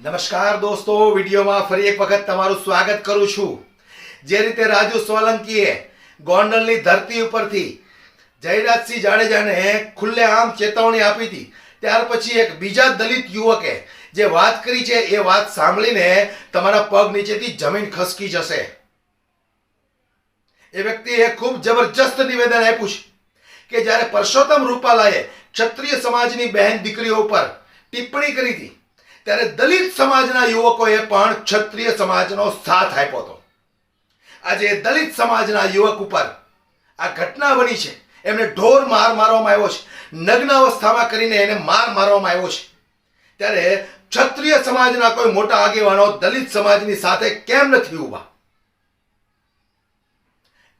નમસ્કાર દોસ્તો, વિડીયોમાં ફરી એક વખત તમારું સ્વાગત કરું છું. જે રીતે રાજુ સોલંકીએ ગોંડલની ધરતી ઉપરથી જયરાજસિંહ જાડેજાને ખુલ્લેઆમ ચેતવણી આપી હતી, ત્યાર પછી એક બીજા દલિત યુવકે જે વાત કરી છે એ વાત સાંભળીને તમારા પગ નીચેથી જમીન ખસકી જશે. એ વ્યક્તિએ ખૂબ જબરજસ્ત નિવેદન આપ્યું છે કે જ્યારે પરસોત્તમ રૂપાલાએ ક્ષત્રિય સમાજની બહેન દીકરીઓ ઉપર ટિપ્પણી કરી હતી ત્યારે દલિત સમાજના યુવકોએ પણ ક્ષત્રિય સમાજનો સાથ આપ્યો હતો. આજે દલિત સમાજના યુવક ઉપર આ ઘટના બની છે. એમને ઢોર માર મારવામાં આવ્યો છે. નગ્ન અવસ્થામાં કરીને એને માર મારવામાં આવ્યો છે. ત્યારે ક્ષત્રિય સમાજના કોઈ મોટા આગેવાનો દલિત સમાજની સાથે કેમ નથી ઊભા?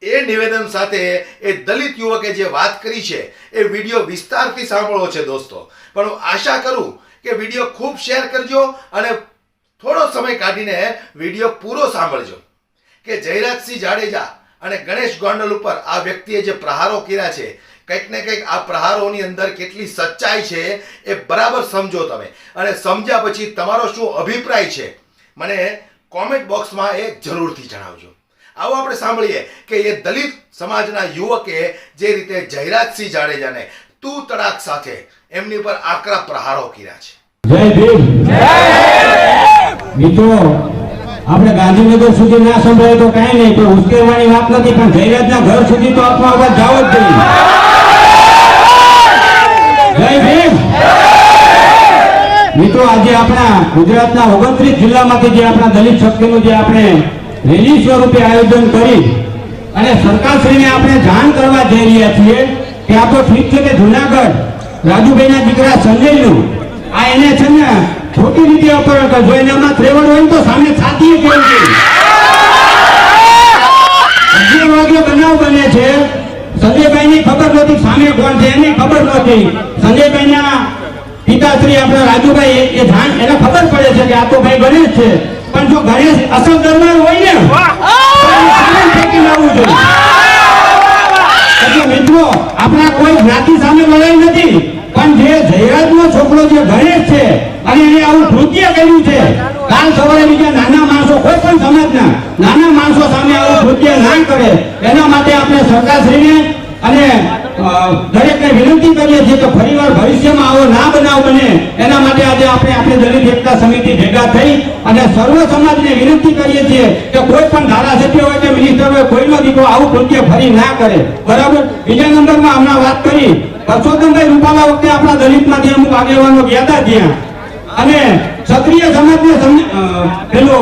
એ નિવેદન સાથે એ દલિત યુવકે જે વાત કરી છે, એ વીડિયો વિસ્તારથી સાંભળવો છે દોસ્તો. પણ હું આશા કરું કે વીડિયો ખૂબ શેર કરજો અને થોડો સમય કાઢીને વીડિયો પૂરો સાંભળજો. કે જયરાજસિંહ જાડેજા અને ગણેશ ગોંડલ ઉપર આ વ્યક્તિએ જે પ્રહારો કર્યા છે, કંઈક ને કંઈક આ પ્રહારોની અંદર કેટલી સચ્ચાઈ છે એ બરાબર સમજો તમે. અને સમજ્યા પછી તમારો શું અભિપ્રાય છે, મને કોમેન્ટ બોક્સમાં એ જરૂરથી જણાવજો. આવો આપણે સાંભળીએ કે એ દલિત સમાજના યુવકે જે રીતે જયરાજસિંહ જાડેજાને તું તડાક સાથે એમની પર આકરા પ્રહારો કર્યા છે. જય ભીમ. મિત્રો, આપણે ગાંધીનગર સુધી ના સંભળાય તો કઈ નહીં, પણ ઉશ્કેરવાની વાત નથી, પણ જયરાજના ઘર સુધી તો આપણો અવાજ જાવો જ જોઈએ જય ભીમ. મિત્રો, આજે આપણા ગુજરાતના ઓગણત્રીસ જિલ્લામાંથી જે આપણા દલિત શક્તિનું જે આપણે રેલી સ્વરૂપે આયોજન કરી, અને સરકારશ્રીને આપણે જાણ કરવા જઈ રહ્યા છીએ કે આ તો ઠીક છે કે જુનાગઢ રાજુભાઈના દીકરા સંજયનું આ એને છે ને ખોટી રીતે અપહરણ કરજો એને હમણાં ત્રેવડ હોય તો સામે છાતીએ છે. અગિયાર વાગે બનાવ બને છે. સંજયભાઈની ખબર નહોતી, સામે કોણ છે એની ખબર નહોતી. સંજયભાઈના પિતાશ્રી આપણા રાજુભાઈ એ- જાણ એને ખબર પડે છે કે આ તો ભાઈ ગણેશ છે. પણ જો ગણેશ અસર દરમિયાન હોય ને લાવવું જોઈએ. મિત્રો, આપણા કોઈ જ્ઞાતિ સામે લડાઈ નથી, પણ જે જયરાજનો છોકરો જે ગણેશ છે, અને એને આવું કૃત્ય કર્યું છે, કાલ સવારે બીજા નાના માણસો કોઈ પણ સમાજના નાના માણસો સામે આવું કૃત્ય ના કરે, એના માટે આપણે સરકારશ્રીને અને દરેકને વિનંતી કરીએ છીએ કે ફરીવાર ભવિષ્યમાં આવો ના બનાવ બને. એના માટે આજે આપણે આપણે દલિત એકતા સમિતિ ભેગા થઈ અને સર્વ સમાજને વિનંતી કરીએ છીએ કે કોઈ પણ ધારાસભ્ય હોય કે મિનિસ્ટર હોય, કોઈનો દીકરો આવું કૃત્ય ફરી ના કરે. બરાબર? બીજા નંબરમાં હમણાં વાત કરી. પરસોત્તમભાઈ રૂપાલા વખતે આપણા દલિતમાંથી અમુક આગેવાનો ગયા હતા ત્યાં. અને ક્ષત્રિય સમાજને સમ- પેલો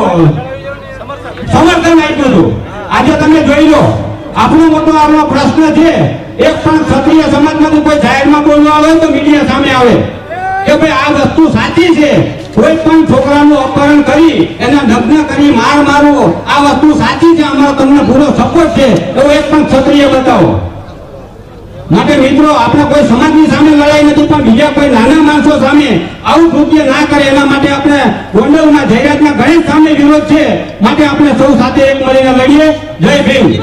સમર્થન આપ્યું હતું. આજે તમે જોઈ લો. આપણો મોટો આપણો પ્રશ્ન છે એક પણ ક્ષત્રિય સમાજમાંથી કોઈ જાહેરમાં બોલવા આવે તો મીડિયા સામે આવે. કે ભાઈ આ વસ્તુ સાચી છે. કોઈ પણ છોકરાનું અપહરણ કરી, એને નગ્ન કરી, માર મારવો, આ વસ્તુ સાચી છે, અમારો તમને પૂરો સપોર્ટ છે. એવો એક પણ ક્ષત્રિય બતાવો. માટે મિત્રો, આપણે કોઈ સમાજની સામે લડાઈ નથી, પણ બીજા કોઈ નાના માણસો સામે આવું કૃત્ય ના કરે, એના માટે આપણે ગોંડલના જયરાજના ગણેશ સામે વિરોધ છે. માટે આપણે સૌ સાથે એક મળીને લડીએ. જય ભીમ.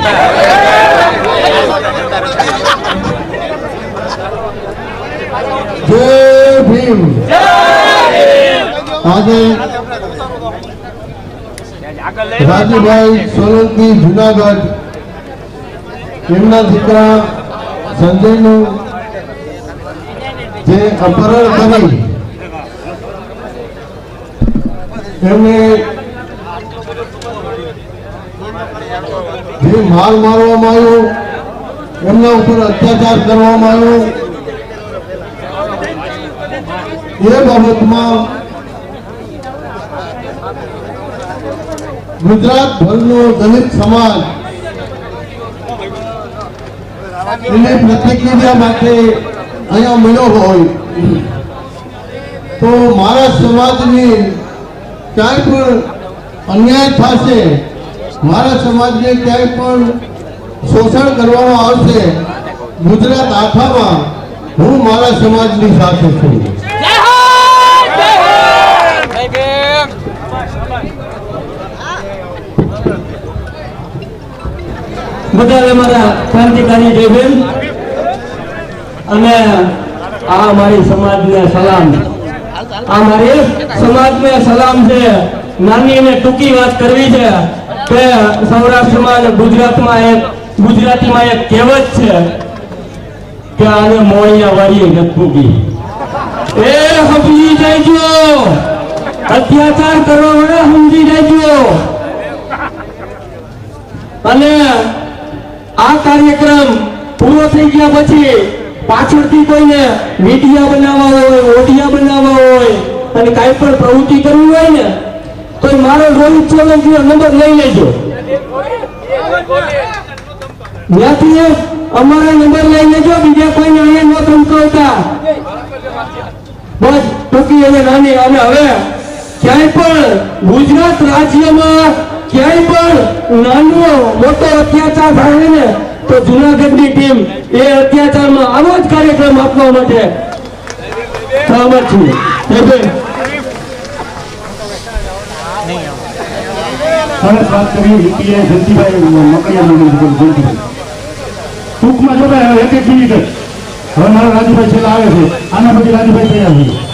જય ભીમ. આજે રાજુભાઈ સોલંકી જુનાગઢ, એમના દીકરા સંજયનું જે અપહરણ કરી, એમને જે માલ મારવામાં આવ્યો, એમના ઉપર અત્યાચાર કરવામાં આવ્યો. એ બાબતમાં ગુજરાત ભરનો દલિત સમાજ એને પ્રતિક્રિયા માટે અહીંયા મળ્યો હોય. તો મારા સમાજની ક્યાંય પણ અન્યાય થશે, મારા સમાજને ક્યાંય પણ શોષણ કરવામાં આવશે, ગુજરાત આખામાં હું મારા સમાજની સાથે છું. બધાને અમારા ક્રાંતિકારી જયબેન અને આ મારી સમાજને સલામ. આ મારી સમાજને સલામ છે. નાની અને ટૂંકી વાત કરવી છે કે સૌરાષ્ટ્રમાં અને ગુજરાતમાં એક ગુજરાતીમાં એક કહેવત છે કે આને મોણિયા વાળી નથી એ સમજી જાયજો અત્યાચાર કરવા વાળા સમજી જજો અને આ કાર્યક્રમ પૂરો થઈ ગયા પછી પાછળથી કોઈને મીડિયા બનાવવા હોય ઓડિયા બનાવવા હોય અને કાંઈ પણ પ્રવૃત્તિ કરવી હોય ને, તો મારો રોહિત સોલંકીનો નંબર લઈ લેજો. ત્યાંથી અમારા નંબર લઈ લેજો, બીજા કોઈને અહીંયા ન ધમકાવતા. બસ ટૂંકી અને નાની, અને હવે ક્યાંય પણ ગુજરાત રાજ્યમાં ક્યાંય પણ નાનો મોટો અત્યાચાર થાય ને તો જુનાગઢની ટીમ એ અત્યાચારમાં આવો જ કાર્યક્રમ આપવા માટે સહમત મકડિયા ટૂંકમાં જો એક એક મિનિટ. હવે મારા રાજુભાઈ છેલ્લા આવે છે. આના પછી રાજુભાઈ તૈયાર છે.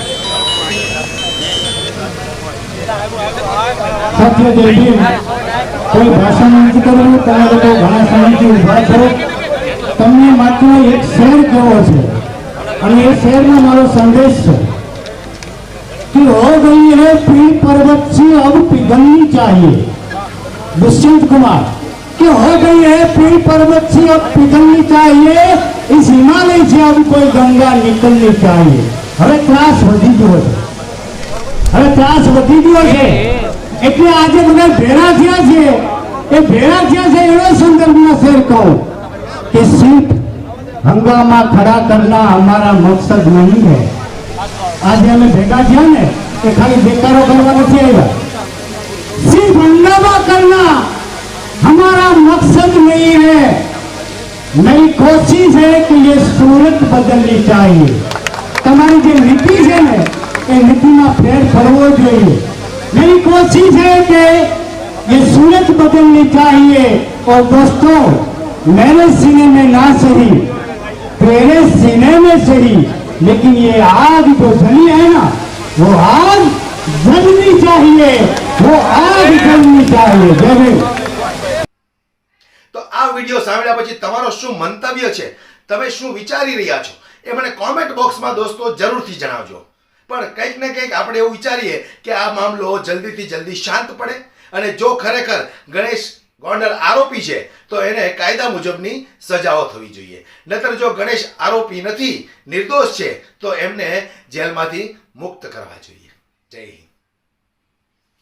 સત્ય જય ભીમ કોઈ ભાષણ નથી કરવું તમે લોકો ઘણા સમયથી ઉભા છો તમને માત્ર એક શેર કેવો છે અને એ શેરનો મારો સંદેશ છે कि हो गई है पीर पर्वत से अब पिघलनी चाहिए दुष्यंत कुमार कि हो गई है पीर पर्वत से अब पिघलनी चाहिए इस हिमालय से अब कोई गंगा निकलनी चाहिए હવે ત્રાસ વધી ગયો છે હવે ત્રાસ વધી ગયો છે એટલે આજે બધા ભેળા થયા છે એ ભેળા થયા છે એવો સંદર્ભમાં શેર કહું કે सिर्फ हंगामा खड़ा करना हमारा मकसद नहीं है આજે અમે ભેગા થયા ને એ ખાલી બેકારો કરવા નથી આવ્યા सिर्फ हंगामा करना हमारा मकसद नहीं है मेरी कोशिश है कि ये सूरत बदलनी चाहिए તમારી જે નીતિ છે ને એ નીતિમાં ફેર પડવો જોઈએ मेरी कोशिश है कि ये सूरत बदलनी चाहिए और दोस्तों मेरे सीने में ना सही तेरे सीने में सही लेकिन ये आग जो जली है ना वो आग जलनी चाहिए वो आग जलनी चाहिए जय हिंद તો આ વિડીયો સાંભળ્યા પછી તમારો શું મંતવ્ય છે તમે શું વિચારી રહ્યા છો એ મને કોમેન્ટ બોક્સમાં દોસ્તો જરૂરથી જણાવજો પણ કંઈક ને કંઈક આપણે એવું વિચારીએ કે આ મામલો જલ્દીથી જલ્દી શાંત પડે અને જો ખરેખર ગણેશ ગોંડલ આરોપી છે, તો એને કાયદા મુજબની સજાઓ થવી જોઈએ. નતર જો ગણેશ આરોપી નથી, નિર્દોષ છે, તો એમને જેલમાંથી મુક્ત કરવા જોઈએ. જય હિન્દ.